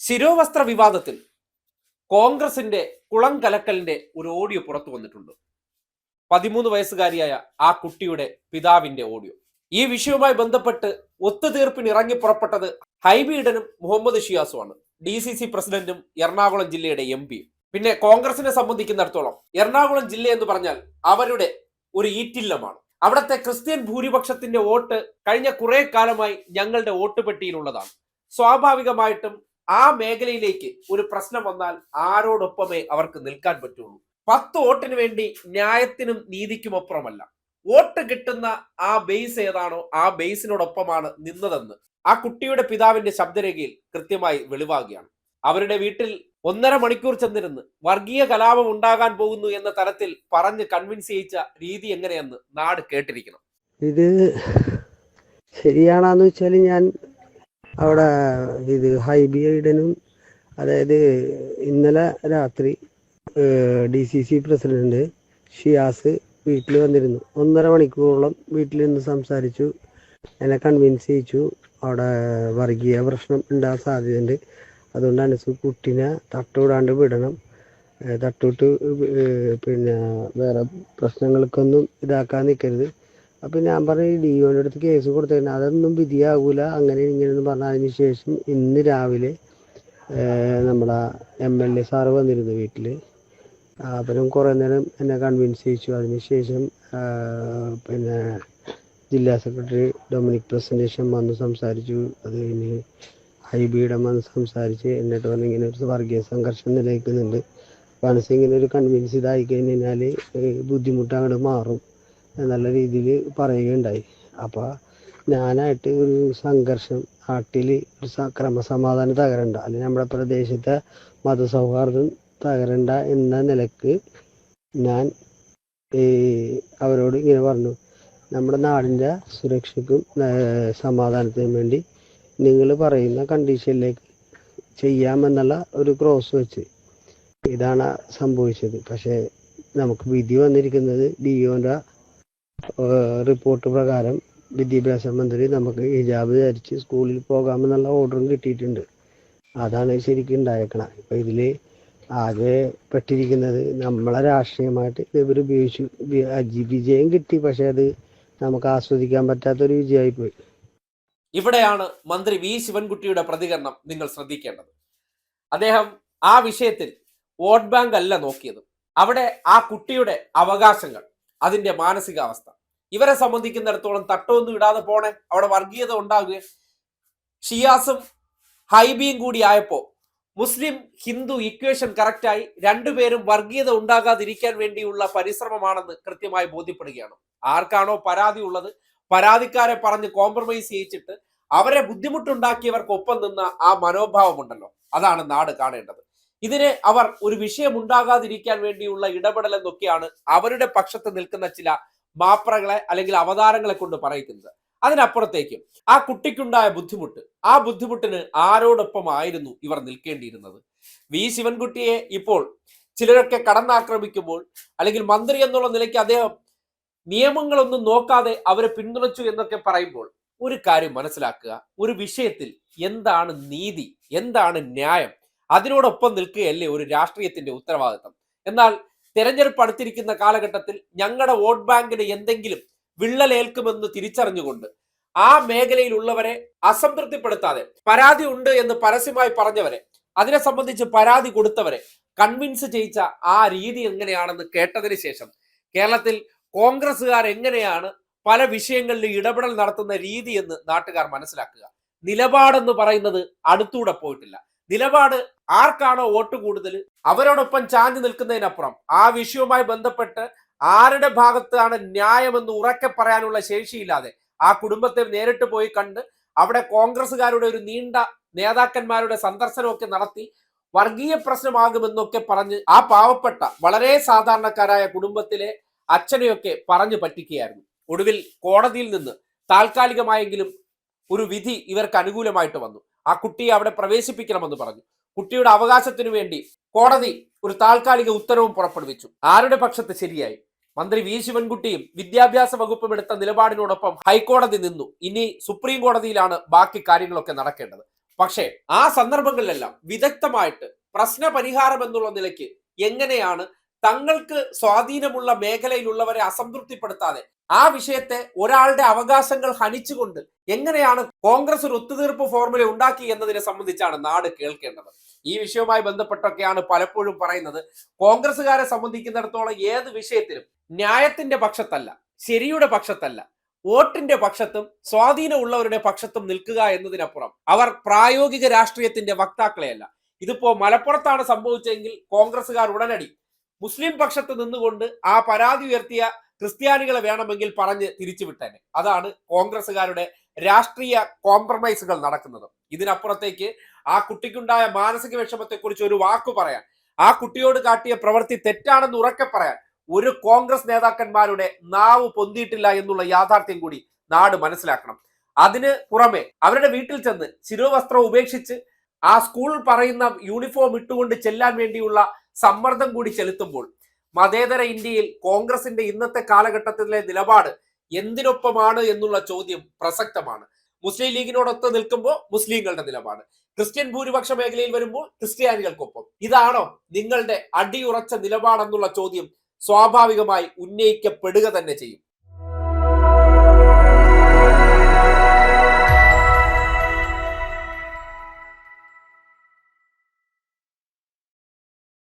ശിരോവസ്ത്ര വിവാദത്തിൽ കോൺഗ്രസിന്റെ കുളം കലക്കലിന്റെ ഒരു ഓഡിയോ പുറത്തു വന്നിട്ടുണ്ട്. പതിമൂന്ന് വയസ്സുകാരിയായ ആ കുട്ടിയുടെ പിതാവിന്റെ ഓഡിയോ. ഈ വിഷയവുമായി ബന്ധപ്പെട്ട് ഒത്തുതീർപ്പിന് ഇറങ്ങി പുറപ്പെട്ടത് ഹൈബീഡനും മുഹമ്മദ് ഷിയാസുമാണ്. ഡി സി സി പ്രസിഡന്റും എറണാകുളം ജില്ലയുടെ എം പിയും. പിന്നെ കോൺഗ്രസിനെ സംബന്ധിക്കുന്നിടത്തോളം എറണാകുളം ജില്ല എന്ന് പറഞ്ഞാൽ അവരുടെ ഒരു ഈറ്റില്ലമാണ്. അവിടുത്തെ ക്രിസ്ത്യൻ ഭൂരിപക്ഷത്തിന്റെ വോട്ട് കഴിഞ്ഞ കുറെ കാലമായി ഞങ്ങളുടെ വോട്ട് പെട്ടിയിലുള്ളതാണ്. സ്വാഭാവികമായിട്ടും ആ മേഖലയിലേക്ക് ഒരു പ്രശ്നം വന്നാൽ ആരോടൊപ്പമേ അവർക്ക് നിൽക്കാൻ പറ്റുള്ളൂ. പത്ത് വോട്ടിന് വേണ്ടി ന്യായത്തിനും നീതിക്കും അപ്പുറമല്ല വോട്ട് കിട്ടുന്ന ആ ബേസ് ഏതാണോ ആ ബേസിനോടൊപ്പമാണ് നിന്നതെന്ന് ആ കുട്ടിയുടെ പിതാവിന്റെ ശബ്ദരേഖയിൽ കൃത്യമായി വെളിവാകുകയാണ്. അവരുടെ വീട്ടിൽ ഒന്നര മണിക്കൂർ ചെന്നിരുന്ന് വർഗീയ കലാപം ഉണ്ടാകാൻ പോകുന്നു എന്ന തരത്തിൽ പറഞ്ഞ് കൺവിൻസ് ചെയ്യിച്ച രീതി എങ്ങനെയെന്ന് നാട് കേട്ടിരിക്കണം. ഇത് ശരിയാണെന്ന് വെച്ചാൽ ഞാൻ അവിടെ ഇത് ഹൈബി ഐഡനും അതായത് ഇന്നലെ രാത്രി D C C president Shiyas വീട്ടിൽ വന്നിരുന്നു. ഒന്നര മണിക്കൂറോളം വീട്ടിൽ നിന്ന് സംസാരിച്ചു. എന്നെ കൺവിൻസ് ചെയ്യിച്ചു. അവിടെ വർഗീയ പ്രശ്നം ഉണ്ടാകാൻ സാധ്യതയുണ്ട്. അതുകൊണ്ട് അനസ് കുട്ടീനെ തട്ടുവിടാണ്ട് വിടണം. തട്ടുവിട്ട് പിന്നെ വേറെ പ്രശ്നങ്ങൾക്കൊന്നും ഇതാക്കാൻ നിൽക്കരുത്. അപ്പം ഞാൻ പറഞ്ഞു ഡിഒന്റെ അടുത്ത് കേസ് കൊടുത്തേക്കണം അതൊന്നും വിധിയാകൂല അങ്ങനെ ഇങ്ങനെയെന്ന് പറഞ്ഞ അതിന് ശേഷം ഇന്ന് രാവിലെ നമ്മുടെ എം എൽ എ സാറ് വന്നിരുന്നു വീട്ടിൽ അവരും കുറേ നേരം എന്നെ കൺവിൻസ് ചെയ്യിച്ചു. അതിനുശേഷം പിന്നെ ജില്ലാ സെക്രട്ടറി ഡൊമിനിക് പ്രസന്റേഷൻ വന്ന് സംസാരിച്ചു. അത് കഴിഞ്ഞ് ഹൈബിയുടെ വന്ന് സംസാരിച്ച് എന്നിട്ട് പറഞ്ഞ് ഇങ്ങനെ ഒരു വർഗീയ സംഘർഷം നിലനിൽക്കുന്നുണ്ട്. മനസ്സിങ്ങനെ ഒരു കൺവിൻസ് ഇതായി കഴിഞ്ഞ് കഴിഞ്ഞാൽ ബുദ്ധിമുട്ട് അങ്ങോട്ട് മാറും. നല്ല രീതിയിൽ പറയുകയുണ്ടായി. അപ്പോൾ ഞാനായിട്ട് ഒരു സംഘർഷം നാട്ടിൽ ഒരു ക്രമസമാധാനം തകരണ്ട. അല്ലെങ്കിൽ നമ്മുടെ പ്രദേശത്തെ മതസൗഹാർദ്ദം തകരണ്ട എന്ന നിലയ്ക്ക് ഞാൻ ഈ അവരോട് ഇങ്ങനെ പറഞ്ഞു. നമ്മുടെ നാടിന്റെ സുരക്ഷയ്ക്കും സമാധാനത്തിനും വേണ്ടി നിങ്ങൾ പറയുന്ന കണ്ടീഷനിലേക്ക് ചെയ്യാമെന്നുള്ള ഒരു ക്രോസ് വെച്ച് ഇതാണ് സംഭവിച്ചത്. പക്ഷേ നമുക്ക് വിധി വന്നിരിക്കുന്നത് ഡിഒന്റെ റിപ്പോർട്ട് പ്രകാരം വിദ്യാഭ്യാസ മന്ത്രി നമുക്ക് ഹിജാബ് ധരിച്ച് സ്കൂളിൽ പോകാമെന്നുള്ള ഓർഡറും കിട്ടിയിട്ടുണ്ട്. അതാണ് ശരിക്കും ഉണ്ടായേക്കണം. ഇപ്പം ഇതിൽ ആകെ പെട്ടിരിക്കുന്നത് നമ്മളെ രാഷ്ട്രീയമായിട്ട് ഇവർ ഉപയോഗിച്ചു. വിജയം കിട്ടി പക്ഷെ അത് നമുക്ക് ആസ്വദിക്കാൻ പറ്റാത്തൊരു വിജയമായി പോയി ഇവിടെയാണ് മന്ത്രി വി ശിവൻകുട്ടിയുടെ പ്രതികരണം നിങ്ങൾ ശ്രദ്ധിക്കേണ്ടത്. അദ്ദേഹം ആ വിഷയത്തിൽ വോട്ട് ബാങ്ക് അല്ല നോക്കിയത്. അവിടെ ആ കുട്ടിയുടെ അവകാശങ്ങൾ അതിന്റെ മാനസികാവസ്ഥ. ഇവരെ സംബന്ധിക്കുന്നിടത്തോളം തട്ടമൊന്നും ഇടാതെ പോണേ. അവിടെ വർഗീയത ഉണ്ടാകുക ഷിയാസും ഹൈബിയും കൂടി ആയപ്പോൾ മുസ്ലിം ഹിന്ദു ഇക്വേഷൻ കറക്റ്റായി രണ്ടുപേരും വർഗീയത ഉണ്ടാകാതിരിക്കാൻ വേണ്ടിയുള്ള പരിശ്രമമാണെന്ന് കൃത്യമായി ബോധ്യപ്പെടുകയാണ്. ആർക്കാണോ പരാതി ഉള്ളത്? പരാതിക്കാരെ പറഞ്ഞ് കോംപ്രമൈസ് ചെയ്യിച്ചിട്ട് അവരെ ബുദ്ധിമുട്ടുണ്ടാക്കിയവർക്കൊപ്പം നിന്ന ആ മനോഭാവമുണ്ടല്ലോ. അതാണ് നാട് കാണേണ്ടത്. ഇതിനെ അവർ ഒരു വിഷയം ഉണ്ടാകാതിരിക്കാൻ വേണ്ടിയുള്ള ഇടപെടൽ എന്നൊക്കെയാണ് അവരുടെ പക്ഷത്ത് നിൽക്കുന്ന ചില മാപ്രകളെ അല്ലെങ്കിൽ അവതാരങ്ങളെ കൊണ്ട് പറയിക്കുന്നത് അതിനപ്പുറത്തേക്കും ആ കുട്ടിക്കുണ്ടായ ബുദ്ധിമുട്ട് ആ ബുദ്ധിമുട്ടിന് ആരോടൊപ്പമായിരുന്നു ഇവർ നിൽക്കേണ്ടിയിരുന്നത്. വി. ശിവൻകുട്ടിയെ ഇപ്പോൾ ചിലരൊക്കെ കടന്നാക്രമിക്കുമ്പോൾ അല്ലെങ്കിൽ മന്ത്രി എന്നുള്ള നിലയ്ക്ക് അദ്ദേഹം നിയമങ്ങളൊന്നും നോക്കാതെ അവരെ പിന്തുണച്ചു എന്നൊക്കെ പറയുമ്പോൾ ഒരു കാര്യം മനസ്സിലാക്കുക. ഒരു വിഷയത്തിൽ എന്താണ് നീതി എന്താണ് ന്യായം അതിനോടൊപ്പം നിൽക്കുകയല്ലേ ഒരു രാഷ്ട്രീയത്തിന്റെ ഉത്തരവാദിത്തം? എന്നാൽ തെരഞ്ഞെടുപ്പ് അടുത്തിരിക്കുന്ന കാലഘട്ടത്തിൽ ഞങ്ങളുടെ വോട്ട് ബാങ്കിന് എന്തെങ്കിലും വിള്ളലേൽക്കുമെന്ന് തിരിച്ചറിഞ്ഞുകൊണ്ട് ആ മേഖലയിലുള്ളവരെ അസംതൃപ്തിപ്പെടുത്താതെ പരാതി ഉണ്ട് എന്ന് പരസ്യമായി പറഞ്ഞവരെ അതിനെ സംബന്ധിച്ച് പരാതി കൊടുത്തവരെ കൺവിൻസ് ചെയ്യിച്ച ആ രീതി എങ്ങനെയാണെന്ന് കേട്ടതിന് ശേഷം കേരളത്തിൽ കോൺഗ്രസ്സുകാർ എങ്ങനെയാണ് പല വിഷയങ്ങളിലും ഇടപെടൽ നടത്തുന്ന രീതി എന്ന് നാട്ടുകാർ മനസ്സിലാക്കുക. നിലപാടെന്ന് പറയുന്നത് അടുത്തൂടെ പോയിട്ടില്ല. നിലപാട് ആർക്കാണോ വോട്ട് കൂടുതൽ? അവരോടൊപ്പം ചാഞ്ഞു നിൽക്കുന്നതിനപ്പുറം. ആ വിഷയവുമായി ബന്ധപ്പെട്ട് ആരുടെ ഭാഗത്താണ് ന്യായമെന്ന് ഉറക്കെ പറയാനുള്ള ശേഷിയില്ലാതെ ആ കുടുംബത്തെ നേരിട്ട് പോയി കണ്ട് അവിടെ കോൺഗ്രസ്സുകാരുടെ ഒരു നീണ്ട നേതാക്കന്മാരുടെ സന്ദർശനമൊക്കെ നടത്തി വർഗീയ പ്രശ്നമാകുമെന്നൊക്കെ പറഞ്ഞ് ആ പാവപ്പെട്ട വളരെ സാധാരണക്കാരായ കുടുംബത്തിലെ അച്ഛനെയൊക്കെ പറഞ്ഞു പറ്റിക്കുകയായിരുന്നു. ഒടുവിൽ കോടതിയിൽ നിന്ന് താൽക്കാലികമായെങ്കിലും ഒരു വിധി ഇവർക്ക് അനുകൂലമായിട്ട് വന്നു. ആ കുട്ടിയെ അവിടെ പ്രവേശിപ്പിക്കണമെന്ന് പറഞ്ഞു. കുട്ടിയുടെ അവകാശത്തിനു വേണ്ടി കോടതി ഒരു താൽക്കാലിക ഉത്തരവും പുറപ്പെടുവിച്ചു. ആരുടെ പക്ഷത്ത് ശരിയായി? മന്ത്രി വി ശിവൻകുട്ടിയും വിദ്യാഭ്യാസ വകുപ്പും എടുത്ത നിലപാടിനോടൊപ്പം ഹൈക്കോടതി നിന്നു. ഇനി സുപ്രീം കോടതിയിലാണ് ബാക്കി കാര്യങ്ങളൊക്കെ നടക്കേണ്ടത്. പക്ഷേ ആ സന്ദർഭങ്ങളിലെല്ലാം വിദഗ്ധമായിട്ട് പ്രശ്ന പരിഹാരം എന്നുള്ള നിലയ്ക്ക് എങ്ങനെയാണ് തങ്ങൾക്ക് സ്വാധീനമുള്ള മേഖലയിലുള്ളവരെ അസംതൃപ്തിപ്പെടുത്താതെ ആ വിഷയത്തെ ഒരാളുടെ അവകാശങ്ങൾ ഹനിച്ചുകൊണ്ട് എങ്ങനെയാണ് കോൺഗ്രസ് ഒരു ഒത്തുതീർപ്പ് ഫോർമുല ഉണ്ടാക്കി എന്നതിനെ സംബന്ധിച്ചാണ് നാട് കേൾക്കേണ്ടത്. ഈ വിഷയവുമായി ബന്ധപ്പെട്ടൊക്കെയാണ് പലപ്പോഴും പറയുന്നത്. കോൺഗ്രസ്സുകാരെ സംബന്ധിക്കുന്നിടത്തോളം ഏത് വിഷയത്തിലും ന്യായത്തിന്റെ പക്ഷത്തല്ല ശരിയുടെ പക്ഷത്തല്ല വോട്ടിന്റെ പക്ഷത്തും സ്വാധീനമുള്ളവരുടെ പക്ഷത്തും നിൽക്കുക എന്നതിനപ്പുറം അവർ പ്രായോഗിക രാഷ്ട്രീയത്തിന്റെ വക്താക്കളെയല്ല. ഇതിപ്പോ മലപ്പുറത്താണ് സംഭവിച്ചതെങ്കിൽ കോൺഗ്രസ്സുകാർ ഉടനടി മുസ്ലിം പക്ഷത്ത് നിന്നുകൊണ്ട് ആ പരാതി ഉയർത്തിയ ക്രിസ്ത്യാനികളെ വേണമെങ്കിൽ പറഞ്ഞ് തിരിച്ചുവിട്ടേനെ അതാണ് കോൺഗ്രസ്സുകാരുടെ രാഷ്ട്രീയ കോംപ്രമൈസുകൾ നടക്കുന്നത്. ഇതിനപ്പുറത്തേക്ക് ആ കുട്ടിക്കുണ്ടായ മാനസിക വിഷമത്തെക്കുറിച്ച് ഒരു വാക്ക് പറയാൻ ആ കുട്ടിയോട് കാട്ടിയ പ്രവൃത്തി തെറ്റാണെന്ന് ഉറക്കെ പറയാൻ ഒരു കോൺഗ്രസ് നേതാക്കന്മാരുടെ നാവ് പൊന്തിയിട്ടില്ല എന്നുള്ള യാഥാർത്ഥ്യം കൂടി നാട് മനസ്സിലാക്കണം. അതിന് പുറമെ അവരുടെ വീട്ടിൽ ചെന്ന് ശിരോവസ്ത്രം ഉപേക്ഷിച്ച് ആ സ്കൂൾ പറയുന്ന യൂണിഫോം ഇട്ടുകൊണ്ട് ചെല്ലാൻ വേണ്ടിയുള്ള സമ്മർദ്ദം കൂടി ചെലുത്തുമ്പോൾ മതേതര ഇന്ത്യയിൽ കോൺഗ്രസിന്റെ ഇന്നത്തെ കാലഘട്ടത്തിലെ നിലപാട് എന്തിനൊപ്പമാണ് എന്നുള്ള ചോദ്യം പ്രസക്തമാണ്. മുസ്ലിം ലീഗിനോടൊത്ത് നിൽക്കുമ്പോൾ മുസ്ലിങ്ങളുടെ നിലപാട്. ക്രിസ്ത്യൻ ഭൂരിപക്ഷ മേഖലയിൽ വരുമ്പോൾ ക്രിസ്ത്യാനികൾക്കൊപ്പം. ഇതാണോ നിങ്ങളുടെ അടിയുറച്ച നിലപാടെന്നുള്ള ചോദ്യം സ്വാഭാവികമായി ഉന്നയിക്കപ്പെടുക തന്നെ ചെയ്യും.